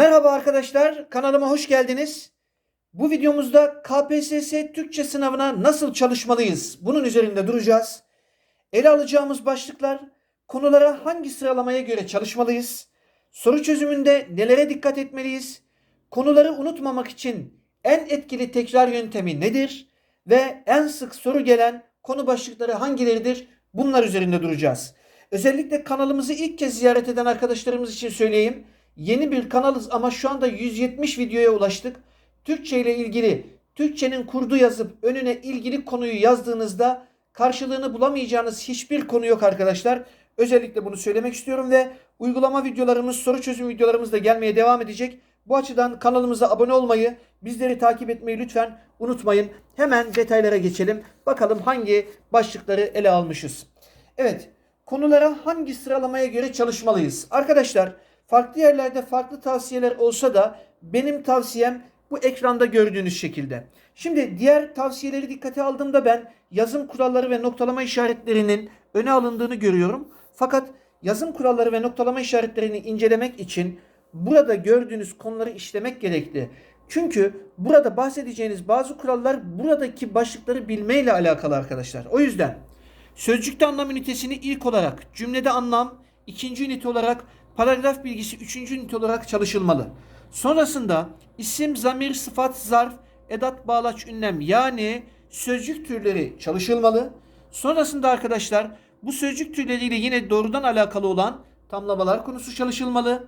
Merhaba arkadaşlar, kanalıma hoş geldiniz. Bu videomuzda KPSS Türkçe sınavına nasıl çalışmalıyız? Bunun üzerinde duracağız. Ele alacağımız başlıklar, konulara hangi sıralamaya göre çalışmalıyız? Soru çözümünde nelere dikkat etmeliyiz? Konuları unutmamak için en etkili tekrar yöntemi nedir? Ve en sık soru gelen konu başlıkları hangileridir? Bunlar üzerinde duracağız. Özellikle kanalımızı ilk kez ziyaret eden arkadaşlarımız için söyleyeyim. Yeni bir kanalız ama şu anda 170 videoya ulaştık. Türkçe ile ilgili Türkçenin kurdu yazıp önüne ilgili konuyu yazdığınızda karşılığını bulamayacağınız hiçbir konu yok arkadaşlar. Özellikle bunu söylemek istiyorum ve uygulama videolarımız, soru çözüm videolarımız da gelmeye devam edecek. Bu açıdan kanalımıza abone olmayı, bizleri takip etmeyi lütfen unutmayın. Hemen detaylara geçelim. Bakalım hangi başlıkları ele almışız. Evet, konulara hangi sıralamaya göre çalışmalıyız? Arkadaşlar, farklı yerlerde farklı tavsiyeler olsa da benim tavsiyem bu ekranda gördüğünüz şekilde. Şimdi diğer tavsiyeleri dikkate aldığımda ben yazım kuralları ve noktalama işaretlerinin öne alındığını görüyorum. Fakat yazım kuralları ve noktalama işaretlerini incelemek için burada gördüğünüz konuları işlemek gerekli. Çünkü burada bahsedeceğiniz bazı kurallar buradaki başlıkları bilmeyle alakalı arkadaşlar. O yüzden sözcükte anlam ünitesini ilk olarak, cümlede anlam ikinci ünite olarak, paragraf bilgisi üçüncü ünite olarak çalışılmalı. Sonrasında isim, zamir, sıfat, zarf, edat, bağlaç, ünlem yani sözcük türleri çalışılmalı. Sonrasında arkadaşlar bu sözcük türleriyle yine doğrudan alakalı olan tamlamalar konusu çalışılmalı.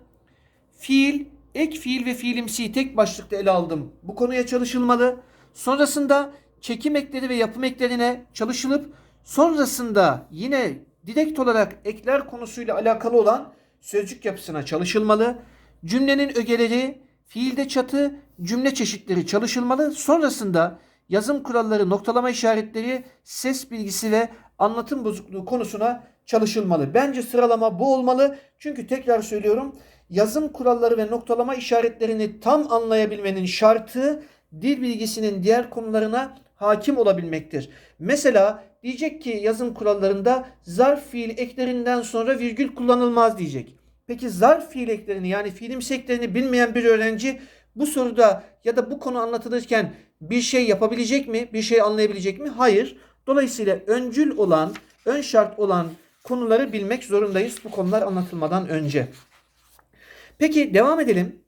Fiil, ek fiil ve fiilimsi tek başlıkta ele aldım. Bu konuya çalışılmalı. Sonrasında çekim ekleri ve yapım eklerine çalışılıp sonrasında yine direkt olarak ekler konusuyla alakalı olan sözcük yapısına çalışılmalı. Cümlenin ögeleri, fiilde çatı, cümle çeşitleri çalışılmalı. Sonrasında yazım kuralları, noktalama işaretleri, ses bilgisi ve anlatım bozukluğu konusuna çalışılmalı. Bence sıralama bu olmalı. Çünkü tekrar söylüyorum yazım kuralları ve noktalama işaretlerini tam anlayabilmenin şartı dil bilgisinin diğer konularına hakim olabilmektir. Mesela diyecek ki yazım kurallarında zarf fiil eklerinden sonra virgül kullanılmaz diyecek. Peki zarf fiil eklerini yani fiilimsi eklerini bilmeyen bir öğrenci bu soruda ya da bu konu anlatılırken bir şey yapabilecek mi? Bir şey anlayabilecek mi? Hayır. Dolayısıyla öncül olan, ön şart olan konuları bilmek zorundayız bu konular anlatılmadan önce. Peki devam edelim.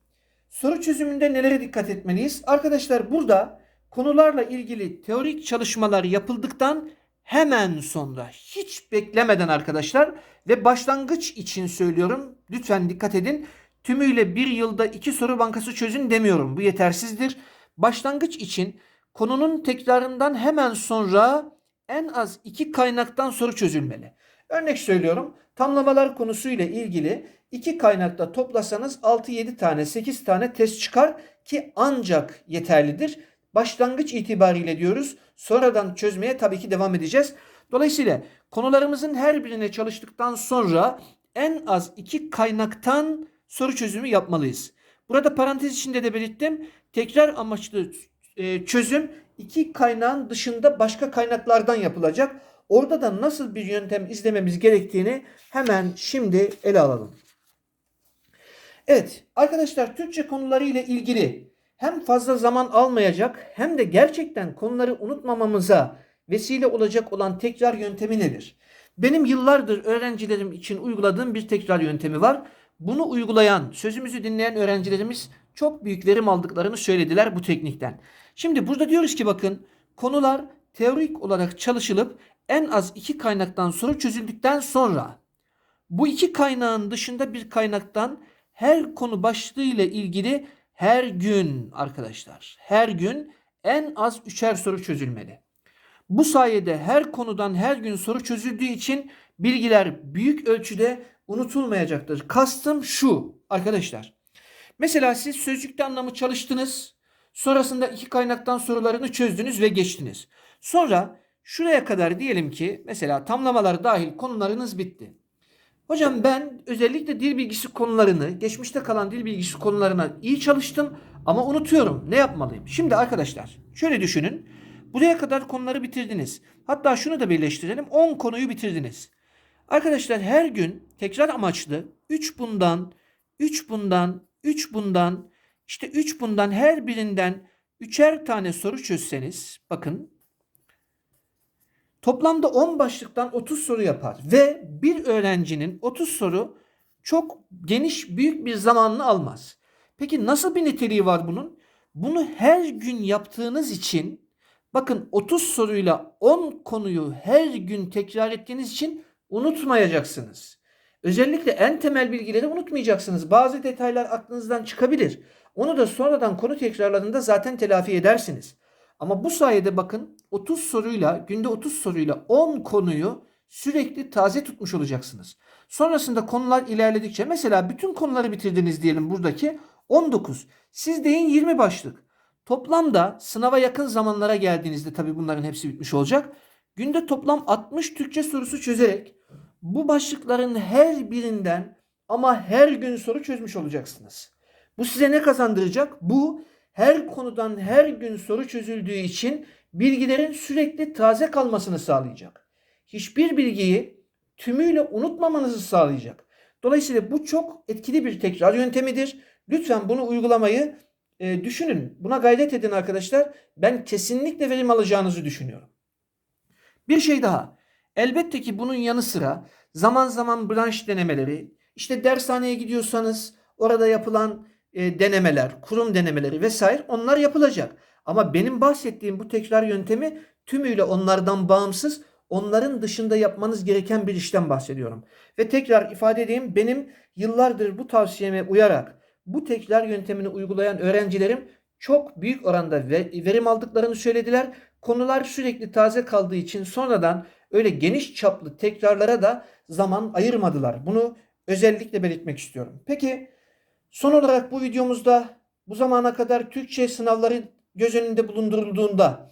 Soru çözümünde nelere dikkat etmeliyiz? Arkadaşlar burada konularla ilgili teorik çalışmalar yapıldıktan hemen sonra hiç beklemeden arkadaşlar ve başlangıç için söylüyorum. Lütfen dikkat edin. Tümüyle bir yılda iki soru bankası çözün demiyorum. Bu yetersizdir. Başlangıç için konunun tekrarından hemen sonra en az iki kaynaktan soru çözülmeli. Örnek söylüyorum. Tamlamalar konusuyla ilgili iki kaynakta toplasanız 6-7 tane 8 tane test çıkar ki ancak yeterlidir. Başlangıç itibariyle diyoruz. Sonradan çözmeye tabii ki devam edeceğiz. Dolayısıyla konularımızın her birine çalıştıktan sonra en az iki kaynaktan soru çözümü yapmalıyız. Burada parantez içinde de belirttim. Tekrar amaçlı e, çözüm iki kaynağın dışında başka kaynaklardan yapılacak. Orada da nasıl bir yöntem izlememiz gerektiğini hemen şimdi ele alalım. Evet arkadaşlar Türkçe konuları ile ilgili hem fazla zaman almayacak hem de gerçekten konuları unutmamamıza vesile olacak olan tekrar yöntemi nedir? Benim yıllardır öğrencilerim için uyguladığım bir tekrar yöntemi var. Bunu uygulayan, sözümüzü dinleyen öğrencilerimiz çok büyük verim aldıklarını söylediler bu teknikten. Şimdi burada diyoruz ki bakın konular teorik olarak çalışılıp en az iki kaynaktan soru çözüldükten sonra bu iki kaynağın dışında bir kaynaktan her konu başlığı ile ilgili her gün arkadaşlar her gün en az üçer soru çözülmeli. Bu sayede her konudan her gün soru çözüldüğü için bilgiler büyük ölçüde unutulmayacaktır. Kastım şu arkadaşlar. Mesela siz sözcükte anlamı çalıştınız. Sonrasında iki kaynaktan sorularını çözdünüz ve geçtiniz. Sonra şuraya kadar diyelim ki mesela tamlamalar dahil konularınız bitti. Hocam ben özellikle dil bilgisi konularını, geçmişte kalan dil bilgisi konularına iyi çalıştım ama unutuyorum. Ne yapmalıyım? Şimdi arkadaşlar şöyle düşünün. Buraya kadar konuları bitirdiniz. Hatta şunu da birleştirelim. 10 konuyu bitirdiniz. Arkadaşlar her gün tekrar amaçlı 3 bundan, 3 bundan, 3 bundan, işte 3 bundan her birinden üçer tane soru çözseniz bakın toplamda 10 başlıktan 30 soru yapar ve bir öğrencinin 30 soru çok geniş büyük bir zamanını almaz. Peki nasıl bir niteliği var bunun? Bunu her gün yaptığınız için bakın 30 soruyla 10 konuyu her gün tekrar ettiğiniz için unutmayacaksınız. Özellikle en temel bilgileri unutmayacaksınız. Bazı detaylar aklınızdan çıkabilir. Onu da sonradan konu tekrarlarında zaten telafi edersiniz. Ama bu sayede bakın 30 soruyla günde 30 soruyla 10 konuyu sürekli taze tutmuş olacaksınız. Sonrasında konular ilerledikçe mesela bütün konuları bitirdiniz diyelim buradaki 19. Siz deyin 20 başlık. Toplamda sınava yakın zamanlara geldiğinizde tabii bunların hepsi bitmiş olacak. Günde toplam 60 Türkçe sorusu çözerek bu başlıkların her birinden ama her gün soru çözmüş olacaksınız. Bu size ne kazandıracak? Bu her konudan her gün soru çözüldüğü için bilgilerin sürekli taze kalmasını sağlayacak. Hiçbir bilgiyi tümüyle unutmamanızı sağlayacak. Dolayısıyla bu çok etkili bir tekrar yöntemidir. Lütfen bunu uygulamayı e, düşünün. Buna gayret edin arkadaşlar. Ben kesinlikle verim alacağınızı düşünüyorum. Bir şey daha. Elbette ki bunun yanı sıra zaman zaman branş denemeleri, işte dershaneye gidiyorsanız orada yapılan e, denemeler, kurum denemeleri vesaire onlar yapılacak. Ama benim bahsettiğim bu tekrar yöntemi tümüyle onlardan bağımsız, onların dışında yapmanız gereken bir işten bahsediyorum. Ve tekrar ifade edeyim benim yıllardır bu tavsiyeme uyarak bu tekrar yöntemini uygulayan öğrencilerim çok büyük oranda verim aldıklarını söylediler. Konular sürekli taze kaldığı için sonradan öyle geniş çaplı tekrarlara da zaman ayırmadılar. Bunu özellikle belirtmek istiyorum. Peki son olarak bu videomuzda bu zamana kadar Türkçe sınavları göz önünde bulundurulduğunda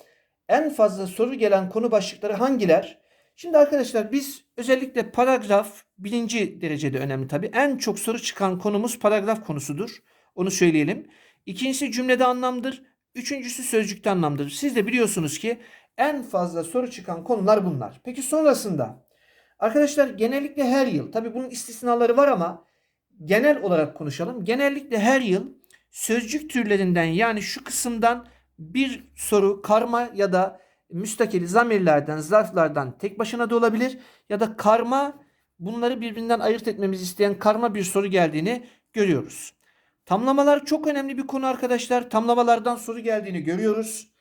en fazla soru gelen konu başlıkları hangiler? Şimdi arkadaşlar biz özellikle paragraf birinci derecede önemli tabi. En çok soru çıkan konumuz paragraf konusudur. Onu söyleyelim. İkincisi cümlede anlamdır. Üçüncüsü sözcükte anlamdır. Siz de biliyorsunuz ki en fazla soru çıkan konular bunlar. Peki sonrasında arkadaşlar genellikle her yıl tabi bunun istisnaları var ama genel olarak konuşalım. Genellikle her yıl sözcük türlerinden yani şu kısımdan bir soru karma ya da müstakil zamirlerden, zarflardan tek başına da olabilir ya da karma bunları birbirinden ayırt etmemizi isteyen karma bir soru geldiğini görüyoruz. Tamlamalar çok önemli bir konu arkadaşlar. Tamlamalardan soru geldiğini görüyoruz.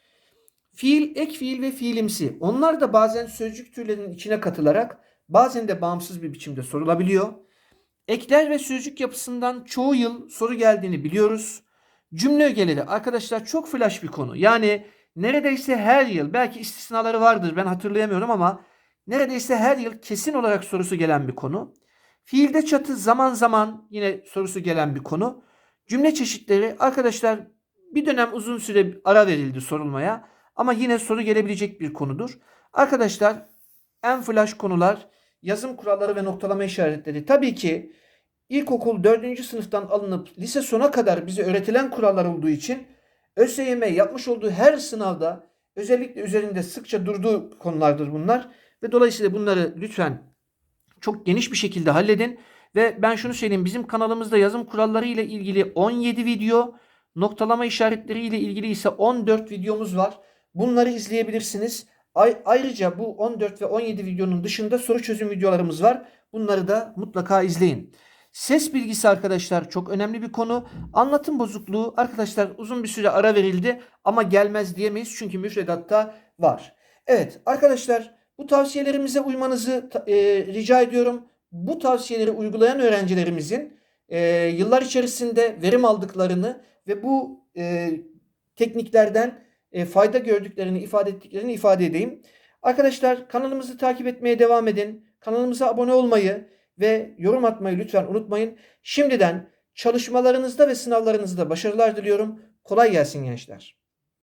Fiil, ek fiil ve fiilimsi. Onlar da bazen sözcük türlerinin içine katılarak bazen de bağımsız bir biçimde sorulabiliyor. Ekler ve sözcük yapısından çoğu yıl soru geldiğini biliyoruz. Cümle ögeleri arkadaşlar çok flash bir konu. Yani neredeyse her yıl belki istisnaları vardır ben hatırlayamıyorum ama neredeyse her yıl kesin olarak sorusu gelen bir konu. Fiilde çatı zaman zaman yine sorusu gelen bir konu. Cümle çeşitleri arkadaşlar bir dönem uzun süre ara verildi sorulmaya ama yine soru gelebilecek bir konudur. Arkadaşlar en flash konular yazım kuralları ve noktalama işaretleri. Tabii ki ilkokul 4. sınıftan alınıp lise sona kadar bize öğretilen kurallar olduğu için ÖSYM yapmış olduğu her sınavda özellikle üzerinde sıkça durduğu konulardır bunlar. Ve dolayısıyla bunları lütfen çok geniş bir şekilde halledin. Ve ben şunu söyleyeyim bizim kanalımızda yazım kuralları ile ilgili 17 video, noktalama işaretleri ile ilgili ise 14 videomuz var. Bunları izleyebilirsiniz. Ayrıca bu 14 ve 17 videonun dışında soru çözüm videolarımız var. Bunları da mutlaka izleyin. Ses bilgisi arkadaşlar çok önemli bir konu. Anlatım bozukluğu arkadaşlar uzun bir süre ara verildi ama gelmez diyemeyiz çünkü müfredatta var. Evet arkadaşlar bu tavsiyelerimize uymanızı e, rica ediyorum. Bu tavsiyeleri uygulayan öğrencilerimizin e, yıllar içerisinde verim aldıklarını ve bu e, tekniklerden e, fayda gördüklerini ifade ettiklerini ifade edeyim. Arkadaşlar kanalımızı takip etmeye devam edin. Kanalımıza abone olmayı ve yorum atmayı lütfen unutmayın. Şimdiden çalışmalarınızda ve sınavlarınızda başarılar diliyorum. Kolay gelsin gençler.